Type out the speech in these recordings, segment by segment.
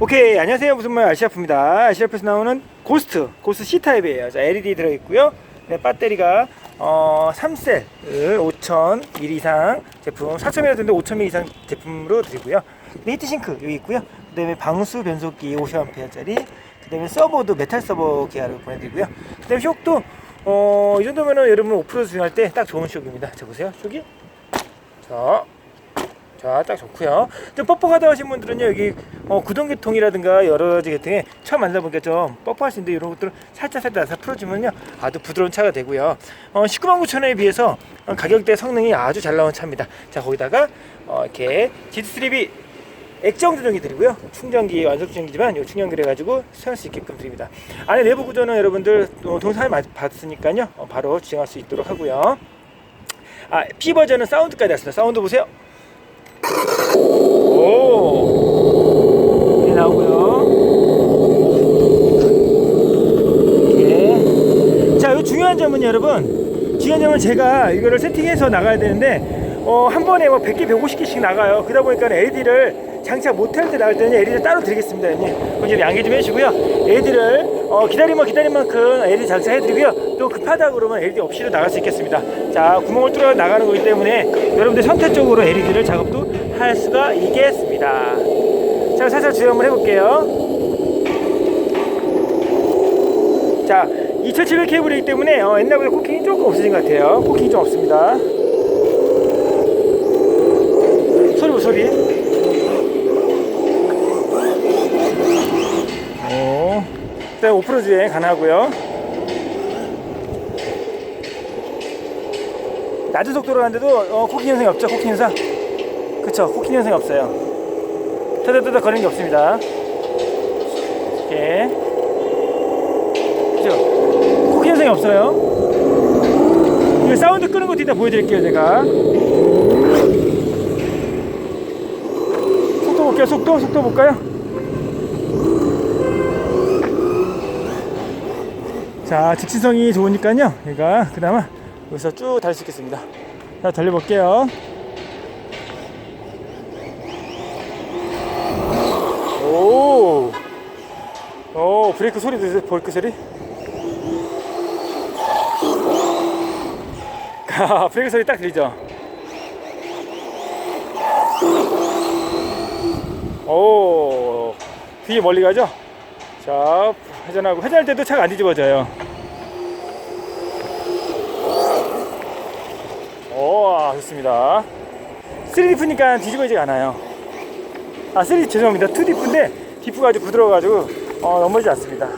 오케이 안녕하세요. 무슨 말 아시아프입니다. 아시아프에서 나오는 고스트 고스트 C타입이에요 자 LED 들어있고요. 네, 배터리가 어, 3셀 5000mAh 이상 제품 4000mAh 되는데 5000mAh 이상 제품으로 드리고요. 네, 히트싱크 여기 있고요. 그 다음에 방수 변속기 50A짜리 그 다음에 서버도 메탈 서버 기아를 보내드리고요. 그 다음에 쇽도 어, 이 정도면은 여러분 오프로드 주행할 때 딱 좋은 쇽입니다. 자 보세요. 쇽이 자 자, 딱 좋고요. 좀 뻑뻑하다 하신 분들은요, 여기 어, 구동계통이라든가 여러 가지 계통에 처음 만나보니까 좀 뻑뻑할 수 있는데 이런 것들을 살짝 살짝 다 풀어주면요, 아주 부드러운 차가 되고요. 어, 19만 9천 원에 비해서 어, 가격대 성능이 아주 잘 나온 차입니다. 자, 거기다가 어, 이렇게 GT3B 액정 조정기 드리고요. 충전기 완성 충전기지만 이 충전기를 가지고 사용할 수 있게끔 드립니다. 안에 내부 구조는 여러분들 어, 많이 봤으니까요, 어, 바로 주행할 수 있도록 하고요. 아, P 버전은 사운드까지 왔습니다. 사운드 보세요. 오. 중요한 점은 여러분, 중요한 점은 제가 이거를 세팅해서 나가야 되는데, 어, 한 번에 뭐 100개, 150개씩 나가요. 그러다 보니까 LED를 장착 못할 때 나갈 때는 LED를 따로 드리겠습니다, 형님. 양해 좀 해주시고요. LED를 어, 기다리면 기다린 만큼 LED 장착해드리고요. 또 급하다 그러면 LED 없이도 나갈 수 있겠습니다. 자, 구멍을 뚫어 나가는 거기 때문에 여러분들 선택적으로 LED를 작업도 할 수가 있겠습니다. 자, 살살 한번 해볼게요. 자, 2700 케이블이기 때문에 어, 옛날보다 코킹이 조금 없어진 것 같아요. 코킹이 좀 없습니다. 소리 보 소리. 오. 일단 오프로드 주행 가능하고요. 낮은 속도로 가는데도 어, 코킹 현상이 없죠. 코킹 현상. 그쵸. 코킹 현상이 없어요. 터덕터덕 거리는 게 없습니다. 이렇게. 그죠? 코킹 현상이 없어요. 이거 사운드 끄는 것도 이따 보여드릴게요. 제가. 속도 볼게요. 속도. 속도 볼까요? 자, 직진성이 좋으니까요. 얘가 그나마 여기서 쭉달수 있겠습니다. 자, 달려볼게요. 브레이크 소리 들으세요? 브레이크 소리? 아, 브레이크 소리 딱 들리죠? 오, 되게 멀리 가죠? 자, 회전하고, 회전할 때도 차가 안 뒤집어져요. 오, 아, 좋습니다. 3디프니까 뒤집어지지 않아요. 아, 3D 죄송합니다. 2디프인데 디프가 아주 부드러워가지고 어, 넘어지지 않습니다.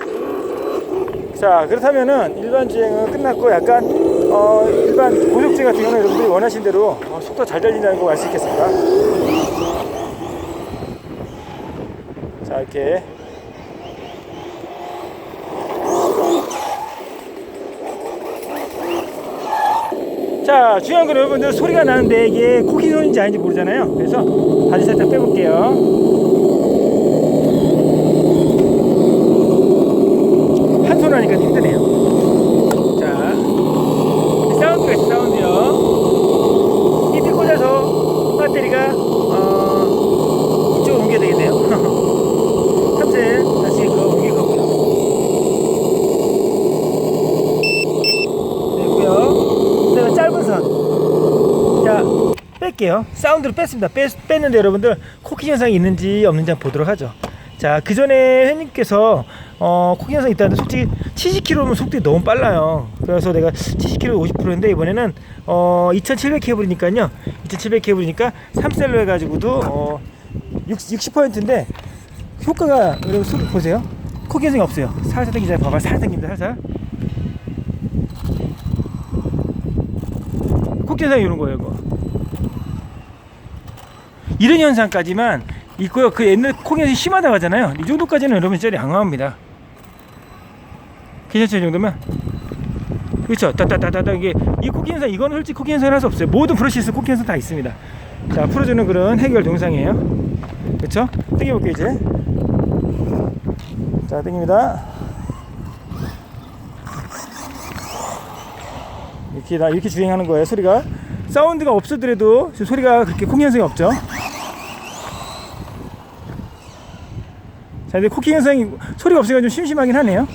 자, 그렇다면은 일반 주행은 끝났고 약간 어, 일반 고속 주행 같은 경우는 여러분들이 원하신 대로 어, 속도 잘 달린다는 거알수 있겠습니다. 자, 이렇게 자 중요한 건 여러분들 소리가 나는데 이게 코킹 소리인지 아닌지 모르잖아요 그래서 바지 살짝 빼볼게요 한 손으로 하니까 힘드네요 자 사운드가 있어 사운드요 히트 꽂아서 배터리가 어, 이쪽으로 옮겨야 되겠네요 탑재 다시 그 옮길 거고요 되고요. 그 다음에 짧은 선. 자, 뺄게요. 사운드로 뺐습니다. 뺐, 뺐는데 여러분들 코킹 현상이 있는지 없는지 한번 보도록 하죠. 자, 그 전에 회님께서 어, 코킹 현상이 있다는데 솔직히 70km면 속도가 너무 빨라요. 그래서 내가 70km 50%인데 이번에는 어, 2700 케이블이니까요. 2700 케이블이니까 3셀로 해가지고도 어, 60, 60%인데 효과가 여러분 소리 보세요. 코킹 현상이 없어요. 살살 당기자 봐봐. 살살 당깁니다. 살살. 코끼리상이 이런 거예요, 이거. 이런 현상까지만 있고요. 그 옛날 코기현상이 심하다고 하잖아요. 이 정도까지는 여러분 진짜 양호합니다. 괜찮죠, 이 정도면? 그렇죠. 따따따따따 이게 이 코기 현상 이거는 솔직히 코기 현상을 할 수 없어요. 모든 브러시스 코기 현상 다 있습니다. 자, 풀어주는 그런 해결 동상이에요. 그렇죠? 당겨볼게요, 이제. 자, 당깁니다. 이렇게 나 이렇게 주행하는 거예요 소리가 사운드가 없어더라도 소리가 그렇게 콩 현상이 없죠 자, 근데 코킹 현상이 소리가 없으니까 좀 심심하긴 하네요.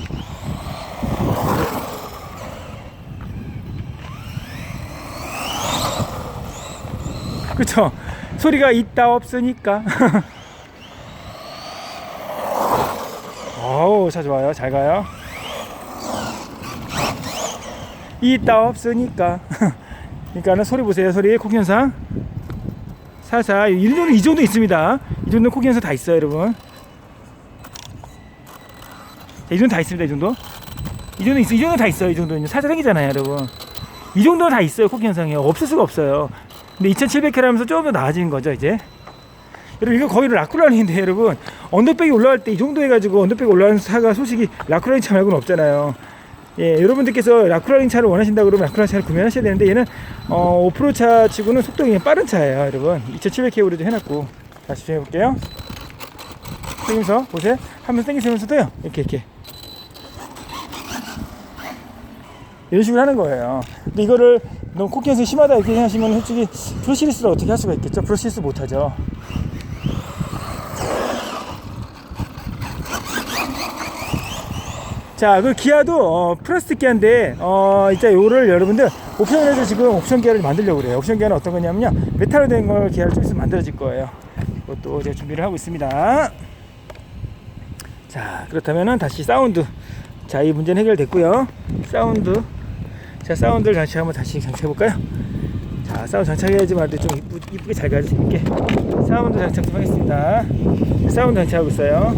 그쵸? 소리가 있다 없으니까. 어우, 차 좋아요. 잘 가요. 있다 없으니까. 그러니까는 소리 보세요. 소리 코킹 현상. 살살 이 정도 이 정도 있습니다. 이 정도 코킹 현상 다 있어요, 여러분. 자, 이 정도 다 있습니다. 이 정도. 이 정도 있어. 이 정도 다 있어요. 이 정도는 살짝 생기잖아요, 여러분. 이 정도는 다 있어요. 코킹 현상이 없을 수가 없어요. 근데 2,700km 하면서 조금 더 나아지는 거죠, 이제. 여러분 이거 거의 라쿠라인인데 여러분 언더백이 올라갈 때 이 정도 해가지고 언더백 올라가는 차가 솔직히 라쿠라인 차 말고는 없잖아요. 예, 여러분들께서 라쿠라인 차를 원하신다 그러면 라쿠라인 차를 구매하셔야 되는데 얘는 어, 오프로 차 치고는 속도가 그냥 빠른 차예요, 여러분. 2,700km로 해놨고 다시 집중해 볼게요. 당기면서 보세요. 한번 당기면서도요. 이렇게 이렇게 이런 식으로 하는 거예요. 근데 이거를 너무 코끼에서 심하다 이렇게 하시면 솔직히 브러시리스를 어떻게 할 수가 있겠죠? 브러시리스 못하죠. 자, 그 기아도 어, 플라스틱 기아인데 어, 이제 요거를 여러분들 옵션에서 지금 옵션 기아를 만들려고 그래요. 옵션 기아는 어떤 거냐면요. 메탈로 된 걸 기아를 좀 있으면 만들어질 거예요. 그것도 제가 준비를 하고 있습니다. 자, 그렇다면은 다시 사운드. 자, 이 문제는 해결됐고요. 사운드. 자, 사운드를 다시 한번 다시 장착해 볼까요? 자, 사운드 장착해야지 말도 좀 이쁘, 이쁘게 잘 가지 재밌게. 사운드 장착 좀 하겠습니다. 사운드 장착하고 있어요.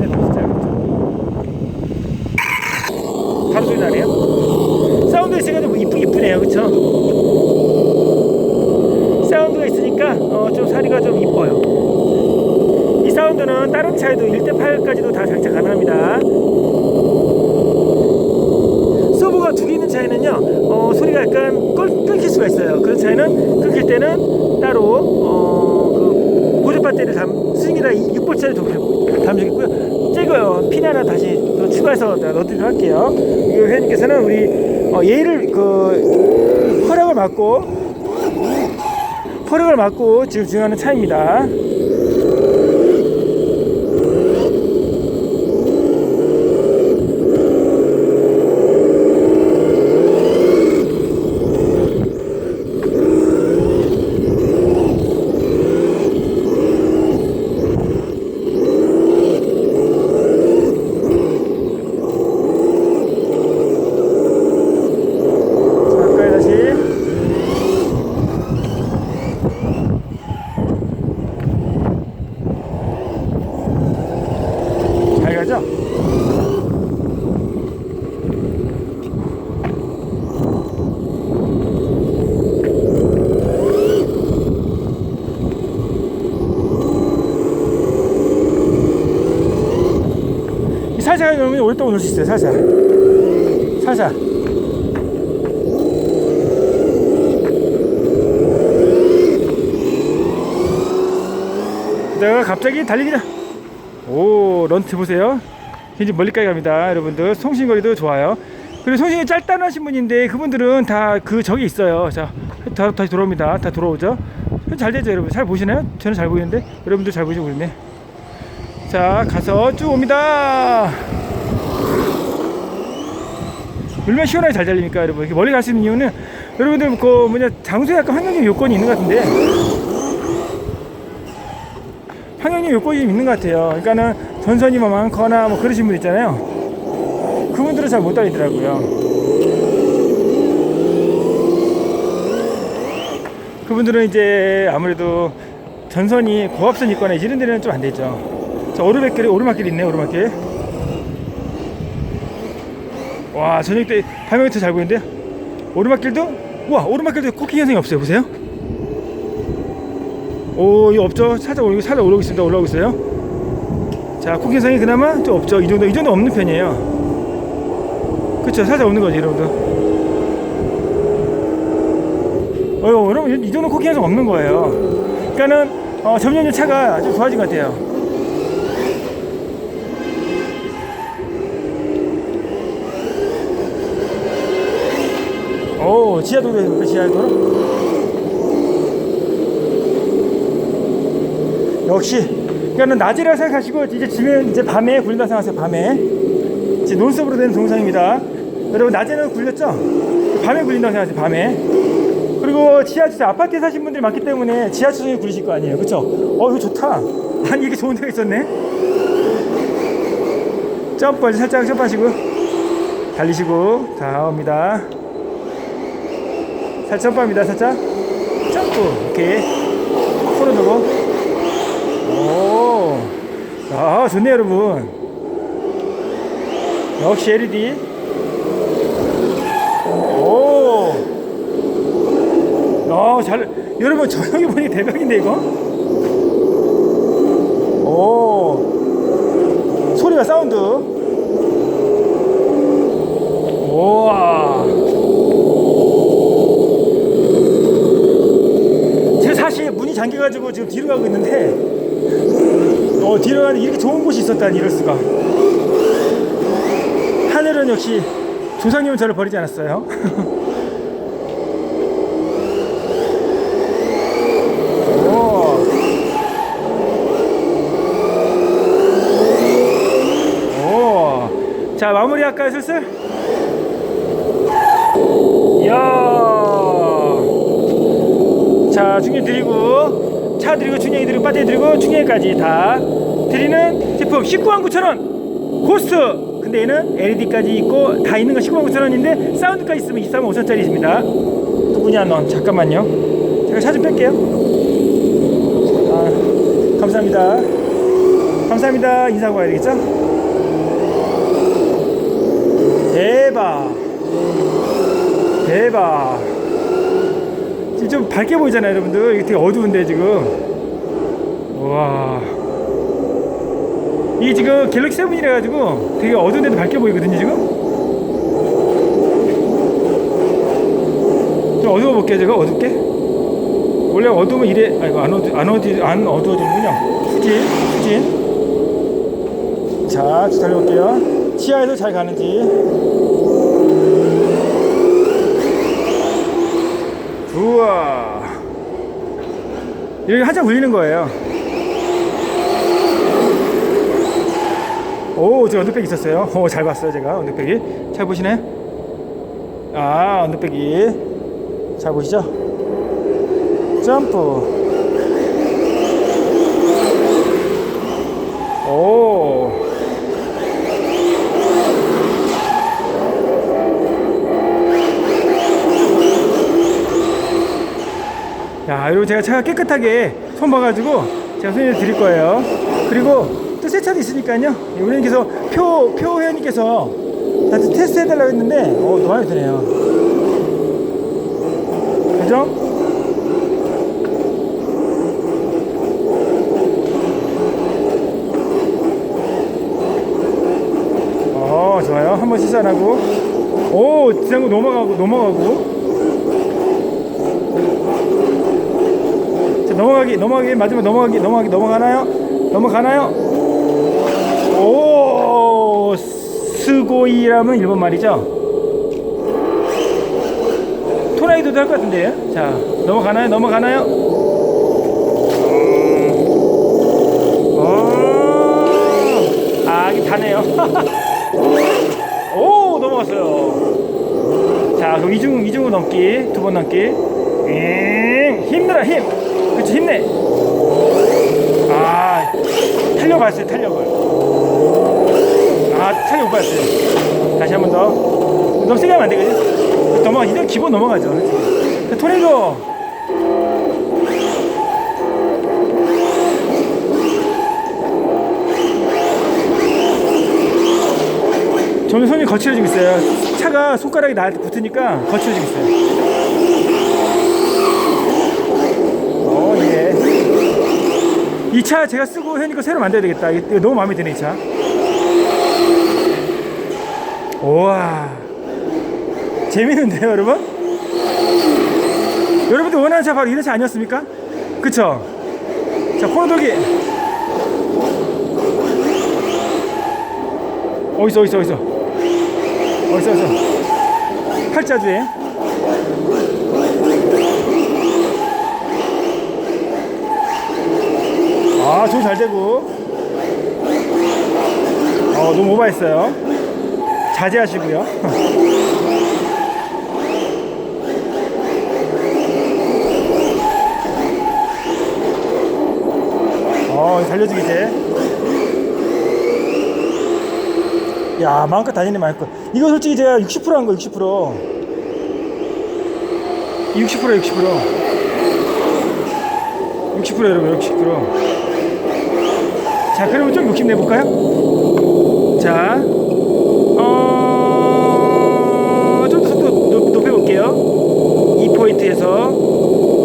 네. 바로 소리 나네요. 사운드 있으니까 좀 이쁘 이쁘네요, 그렇죠? 사운드가 있으니까 어, 좀 사리가 좀 이뻐요. 이 사운드는 다른 차에도 1대8까지도 다 장착 가능합니다. 서버가 두 개 있는 차에는요, 어, 소리가 약간 끌, 끊길 수가 있어요. 그런 차에는 끊길 때는 따로 어, 그 보조 배터리를 담, 스윙이라 6볼짜리 담주겠고요. 째고요. 핀 하나 다시 또 추가해서 넣어드리도록 할게요. 이 회원님께서는 우리 어, 예의를 그 허락을 받고 허락을 받고 지금 주행하는 차입니다. 자, 가까이 다시. 잘 가죠? 이 살살 넣으면 오랫동안 놀수 있어요, 살살. 살살. 내가 갑자기 달립니다. 오, 런트 보세요. 굉장히 멀리까지 갑니다. 여러분들. 송신거리도 좋아요. 그리고 송신이 짧다는 하신 분인데 그분들은 다그 저기 있어요. 자, 다, 다시 돌아옵니다. 다 돌아오죠. 잘 되죠, 여러분. 잘 보시나요? 저는 잘 보이는데 여러분들 잘 보시고 있네. 자, 가서 쭉 옵니다. 얼마나 시원하게 잘 달립니까, 여러분? 이렇게 멀리 갈 수 있는 이유는 여러분들 그 뭐냐 장소에 약간 환경적 요건이 있는 것 같은데 환경적 요건이 좀 있는 것 같아요. 그러니까는 전선이 뭐 많거나 뭐 그러신 분 있잖아요. 그분들은 잘못 다니더라고요. 그분들은 이제 아무래도 전선이 고압선 있거나 이런 데는 좀 안 되죠. 자, 오르막길이 오르막길 있네, 오르막길. 와, 저녁 때더잘 보이는데요? 오르막길도? 와, 오르막길도 코킹 현상이 없어요. 보세요. 오, 이거 없죠? 살짝 오르고, 살짝 오르고 있습니다. 올라오고 있어요. 자, 코킹 현상이 그나마 좀 없죠. 이 정도, 이 정도 없는 편이에요. 그쵸? 살짝 없는 거지, 여러분들. 어, 여러분, 이 정도 코킹 현상 없는 거예요. 그러니까는, 어, 점점 차가 아주 좋아진 것 같아요. 오, 지하 도로 해볼까, 지하 도로? 역시 그러니까는 낮이라 생각하시고 이제 지금 이제 밤에 굴린다 생각하세요. 밤에 이제 논스톱으로 되는 동영상입니다. 여러분 낮에는 굴렸죠? 밤에 굴린다고 생각하세요. 밤에. 그리고 지하철 아파트에 사신 분들이 많기 때문에 지하철에 굴리실 거 아니에요. 그렇죠? 어 이거 좋다. 아니 이게 좋은 데가 있었네. 점프 살짝 점프하시고 달리시고 자 옵니다. 살짝 점프합니다. 살짝 점프 오케이 코로 두고 오, 아 좋네요 여러분. 역시 LED. 오, 아 잘. 여러분 저녁에 보니 대박인데 이거. 오, 소리가 사운드. 우와. 제가 사실 문이 잠겨가지고 지금 뒤로 가고 있는데, 어, 뒤로 가는 이렇게 좋은 곳이 있었다니 이럴 수가. 하늘은 역시 조상님은 저를 버리지 않았어요. 오. 오. 자, 마무리 할까요, 슬슬? 이야. 자, 중에 드리고, 차 드리고, 중에 드리고, 배터리 드리고, 중에까지 다 드리는 제품 19만 9천 원. 고스트. 근데 얘는 LED까지 있고 다 있는 건 19만 9천 원인데 사운드까지 있으면 23만 5천짜리 있습니다. 누구냐 넌? 잠깐만요. 제가 차 좀 뺄게요. 아, 감사합니다. 감사합니다. 인사하고 가야 되겠죠? 대박. 대박. 밝게 보이잖아요, 여러분들. 이게 되게 어두운데, 지금. 우와. 이게 지금 갤럭시 세븐이라 가지고 되게 어두운데도 밝게 보이거든요, 지금. 좀 어두워 볼게요, 제가 어둡게. 원래 어두우면 이래, 아이고, 안 어두, 안 어두, 안 어두워지는군요. 후진, 후진. 자, 쭉 달려볼게요. 치아에서 잘 가는지. 우와. 여기 한참 울리는 거예요. 오, 저 언더백이 있었어요. 오, 잘 봤어요, 제가. 언더백이. 잘 보시네? 아, 언더백이. 잘 보시죠? 점프. 오. 야, 여러분 제가 차가 깨끗하게 손 봐가지고 제가 손님 드릴 거예요. 그리고 또 새 차도 있으니까요. 우리님께서 표, 표 회원님께서 나한테 테스트 해달라고 했는데, 어, 너무 마음에 드네요. 그죠? 어, 좋아요. 한번 시사 안 하고. 오, 지상구 넘어가고, 넘어가고. 넘어가기, 넘어가기, 마지막 넘어가기, 넘어가기, 넘어가나요? 넘어가나요? 오, 스고이라면 일본 말이죠? 토나이도도 할 것 같은데요? 자, 넘어가나요? 넘어가나요? 어, 아, 이게 다네요. 오, 넘어갔어요. 자, 그럼 이중, 이중으로 넘기, 두 번 넘기. 음, 힘내라, 힘. 그렇지, 힘내. 아, 탄력 봤어요, 탄력을. 아, 탄력 못 봤어요. 다시 한 번 더. 너무 세게 하면 안 되거든. 넘어가, 이건 기본 넘어가죠. 그렇지? 토네이도. 저는 손이 거칠어지고 있어요. 차가 손가락이 나한테 붙으니까 거칠어지고 있어요. 이 차 제가 쓰고 해니까 새로 만들어야 되겠다. 이거 너무 마음에 드네, 이 차. 우와. 재밌는데요, 여러분? 여러분들 원하는 차 바로 이런 차 아니었습니까? 그쵸? 자, 코너 돌기. 어딨어, 어딨어, 어딨어. 어딨어, 어딨어. 팔자주에. 아, 조잘 되고. 어, 너무 오버했어요. 자제하시고요. 어, 달려주기 이제. 야, 마음껏 다니네, 마음껏. 이거 솔직히 제가 60%한 거, 60%. 60% 60% 60% 여러분 60%. 자 그러면 좀 욕심 내 볼까요? 자, 어, 좀 더 속도 높, 높여 볼게요. 2포인트에서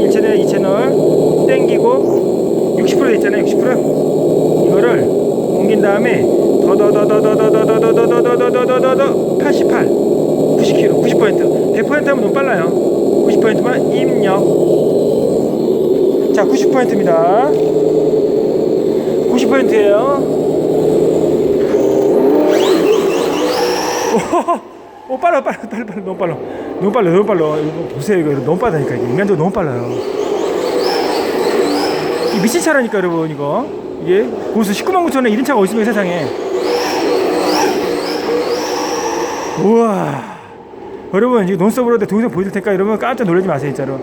1채널, 2채널 땡기고 60% 있잖아요. 60% 이거를 옮긴 다음에 더더더더더더더더더더더더더더더 88, 90km, 90% 100% 하면 너무 빨라요. 90%만 입력. 자, 90%입니다. 90%예요. 오, 오 빨라, 빨라, 빨라, 빨라, 너무 빨라, 너무 빨라, 너무 빨라. 이거 보세요, 이거 너무 빠르다니까 이게 인간적으로 너무 빨라요. 이 미친 차라니까 여러분 이거 이게 고수 19만 9천 원 이런 차가 어디 있습니까 세상에? 우와. 여러분 이거 논스톱으로 내 동영상 보여줄 테니까 여러분 깜짝 놀라지 마세요 진짜로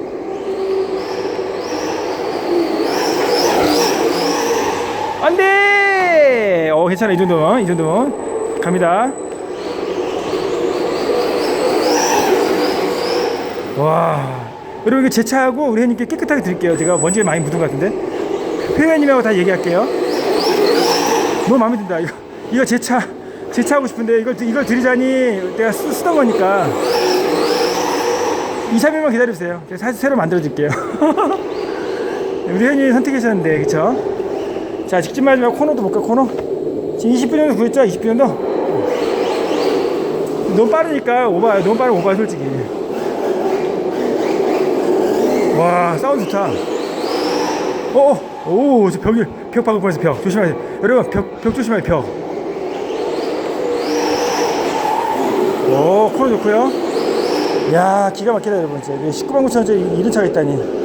안돼 어 괜찮아 이 정도면 이 정도면. 갑니다. 와. 여러분 이거 제 차하고 우리 회원님께 깨끗하게 드릴게요. 제가 먼지가 많이 묻은 것 같은데. 회원님하고 다 얘기할게요. 너무 마음에 든다 이거. 이거 제차 제 차 하고 싶은데 이걸 이걸 드리자니 내가 쓰, 쓰던 거니까. 2, 3일만 기다려주세요. 제가 새로 만들어 줄게요. 우리 회원님이 선택하셨는데, 그쵸? 자, 직진 마지막 코너도 볼까, 코너? 지금 20분 정도 구했죠? 20분 정도? 너무 빠르니까 오바, 너무 빠르면 오바, 솔직히. 와, 사운드 좋다. 어, 어, 오, 저 벽이, 벽 박을 뻔했어, 벽. 조심하세요. 여러분, 벽, 벽 조심하세요, 벽. 오, 코너 좋고요 야 기가 막히다 여러분 진짜 19만 9천 원짜리 이런 차가 있다니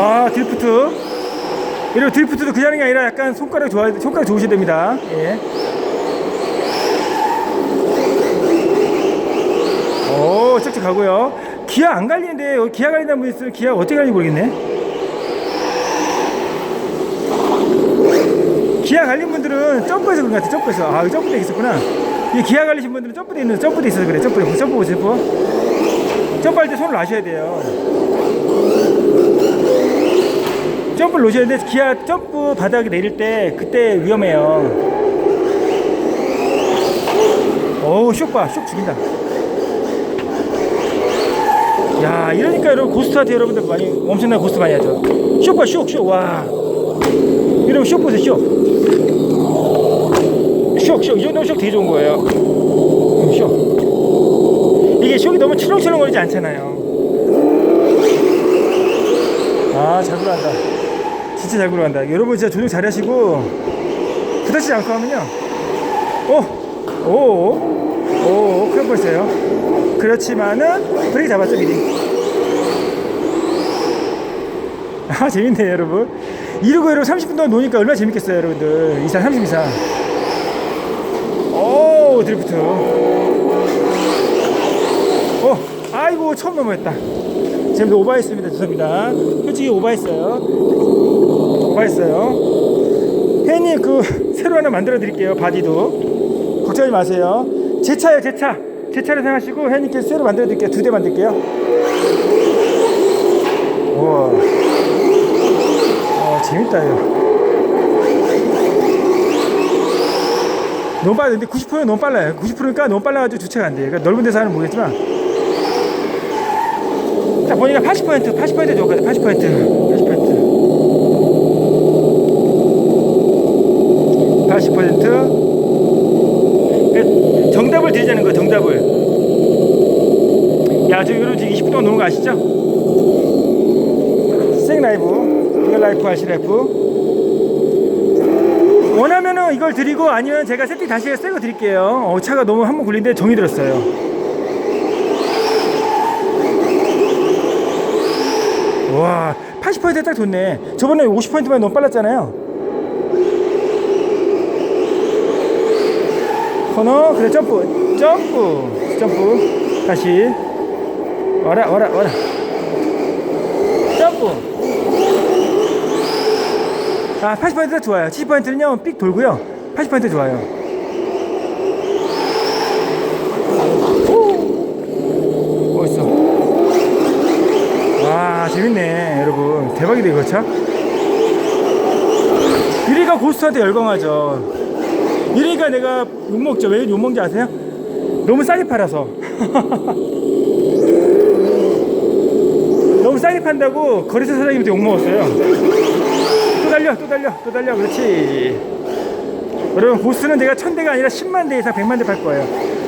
아 드리프트. 여러분 드리프트도 그냥 하는 게 아니라 약간 손가락 좋아 손가락 좋으셔야 됩니다. 예. 오 쭉쭉 가고요. 기아 안 갈리는데 여기 기아 갈린다는 분 있으면 기아 어떻게 갈리는지 모르겠네. 기아 갈린 분들은 점프해서 그런 것 같아 점프해서. 아 점프대 있었구나. 이 기아 갈리신 분들은 점프대 있는 점프대 있어서 그래. 점프대 점프 점프. 점프할 때 손을 놔셔야 돼요 점프를 놓으셔야 되는데 기아 점프 바닥에 내릴 때 그때 위험해요 어우 쇼 봐 쇼 죽인다 야 이러니까 여러분 고스트한테 여러분들 많이 엄청난 고스트 많이 하죠 쇼 봐 쇼 쇼 와 여러분 쇼 보세요 쇼 쇼, 쇼. 이 정도면 쇼 되게 좋은 거예요. 음, 쇼. 이게 쇼이 너무 출렁출렁거리지 않잖아요. 아, 잘 굴러간다. 진짜 잘 굴러간다. 여러분 진짜 조정 잘 하시고, 부딪히지 않고 하면요. 오! 오! 오! 큰일 뻔했어요. 그렇지만은, 브레이크 잡았죠, 미리. 아, 재밌네, 여러분. 이러고 여러분 30분 동안 노니까 얼마나 재밌겠어요, 여러분들. 2사, 30 이상. 오 드리프트 어 아이고 처음 넘어졌다 지금 오바했습니다. 죄송합니다. 솔직히 오바했어요. 오바했어요. 혜님 그 새로 하나 만들어 드릴게요. 바디도. 걱정하지 마세요. 제 차예요 제 차 제 차를 생각하시고 혜님께 새로 만들어 드릴게요. 두 대 만들게요. 우와. 어 재밌다 이거. 너무 빨라. 근데 90%는 너무 빨라요. 90%니까 너무 빨라가지고 주체가 안 돼. 그러니까 넓은 데서 하는 모르겠지만. 자, 보니까 80%, 80% 좋을 것 같아. 80%. 80%. 80%. 정답을 드리자는 거야, 정답을. 야, 저 여러분 지금 20분 동안 노는 거 아시죠? 생 라이브, 리얼 라이프, 아시 라이프. 원하면은 이걸 드리고 아니면 제가 세팅 다시 해서 새거 드릴게요. 어, 차가 너무 한 번 굴린데 정이 들었어요. 와 80%에 딱 좋네. 저번에 50%만 너무 빨랐잖아요. 코너? 그래 점프. 점프. 점프. 다시. 와라 와라 와라. 점프. 아 80%가 좋아요. 70%는요 삑 돌고요. 80% 좋아요 오 멋있어 와 재밌네 여러분 대박이다 이거 참 유리가 고스트한테 열광하죠 유리가 내가 욕먹죠 왜 욕먹는지 아세요? 너무 싸게 팔아서 너무 싸게 판다고 거래소 사장님한테 욕먹었어요 또 달려 또 달려 또 달려 그렇지 여러분 고스트는 내가 천 대가 아니라 10만 대 이상 100만 대팔 거예요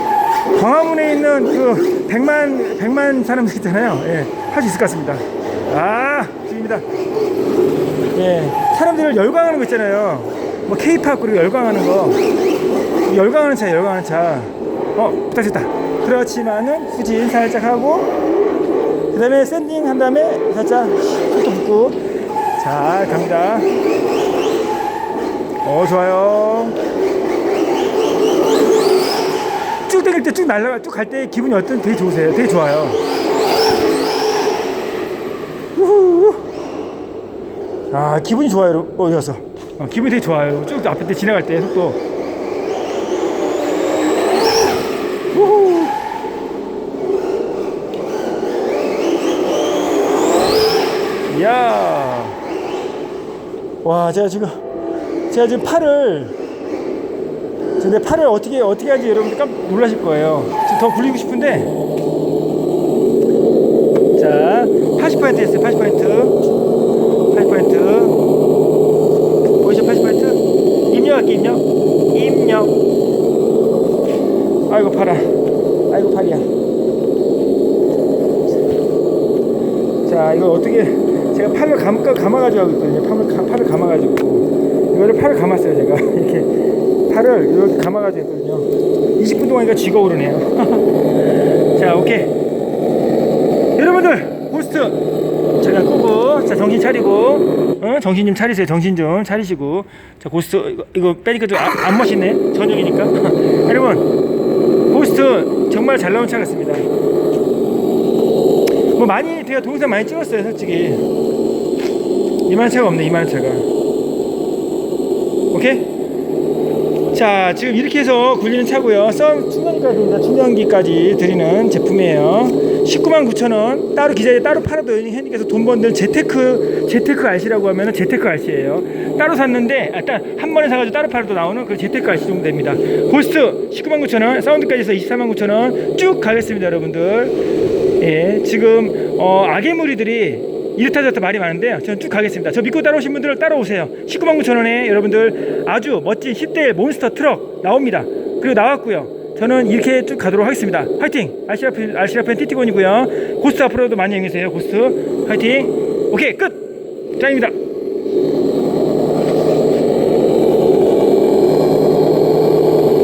광화문에 있는 그 100만 100만 사람들 있잖아요. 예. 할 수 있을 것 같습니다. 아, 지금입니다. 예. 사람들을 열광하는 거 있잖아요. 뭐 케이팝 그리고 열광하는 거. 열광하는 차, 열광하는 차. 어, 부탁했다. 그렇지만은 후진 살짝 하고 그다음에 샌딩 한 다음에 살짝 손도 붓고 잘 갑니다. 어, 좋아요. 쭉 당길 때 쭉 날아가 쭉 갈 때 기분이 어떤 되게 좋으세요? 되게 좋아요. 우후. 아 기분이 좋아요. 갔어? 어, 기분이 되게 좋아요. 쭉 앞에 때 지나갈 때 속도. 우후. 이야. 와 제가 지금 제가 지금 팔을 근데 팔을 어떻게 어떻게 하지 여러분들 깜 놀라실 거예요. 더 굴리고 싶은데 자80% 했어요. 80% 80% 보이죠? 80% 입력할게 입력. 입력. 아이고 팔아. 아이고 팔이야. 자 이거 어떻게 제가 팔을 감, 감아가지고 하고 있거든요. 팔을, 가- 팔을 감아가지고. 이거를 팔을 감았어요 제가. 이렇게 팔을 이렇게 감아가지고 했거든요. 20분 동안 이거 쥐가 오르네요. 자 오케이. 여러분들 호스트 잠깐 끄고 자 정신 차리고 어? 정신 좀 차리세요. 정신 좀 차리시고. 자 고스트 이거, 이거 빼니까 좀 안, 안 멋있네. 저녁이니까. 여러분 고스트 정말 잘 나온 차 같습니다. 뭐 많이 제가 동영상 많이 찍었어요 솔직히. 이만한 차가 없네 이만한 차가 오케이? 자 지금 이렇게 해서 굴리는 차고요. 썬 충전기까지 충전기까지 드리는 제품이에요 19만 9천 원 따로 기자재 따로 팔아도 현님께서 돈 버는 재테크 재테크 RC라고 하면은 재테크 RC예요 따로 샀는데 아, 따- 한 번에 사가지고 따로 팔아도 나오는 그 재테크 RC 정도 됩니다 고스트 19만 9천 원 사운드까지 해서 24만 9천 원 쭉 가겠습니다 여러분들 예 지금 어, 악의 무리들이 이렇다 저렇다 말이 많은데요. 저는 쭉 가겠습니다. 저 믿고 따라오신 분들 따라오세요. 19만 9천 원에 여러분들 아주 멋진 10대 몬스터 트럭 나옵니다. 그리고 나왔고요. 저는 이렇게 쭉 가도록 하겠습니다. 화이팅! 알시라펜, 알시라펜 띠띠곤이고요. 고스트 앞으로도 많이 응해주세요. 고스트. 화이팅! 오케이, 끝! 짱입니다.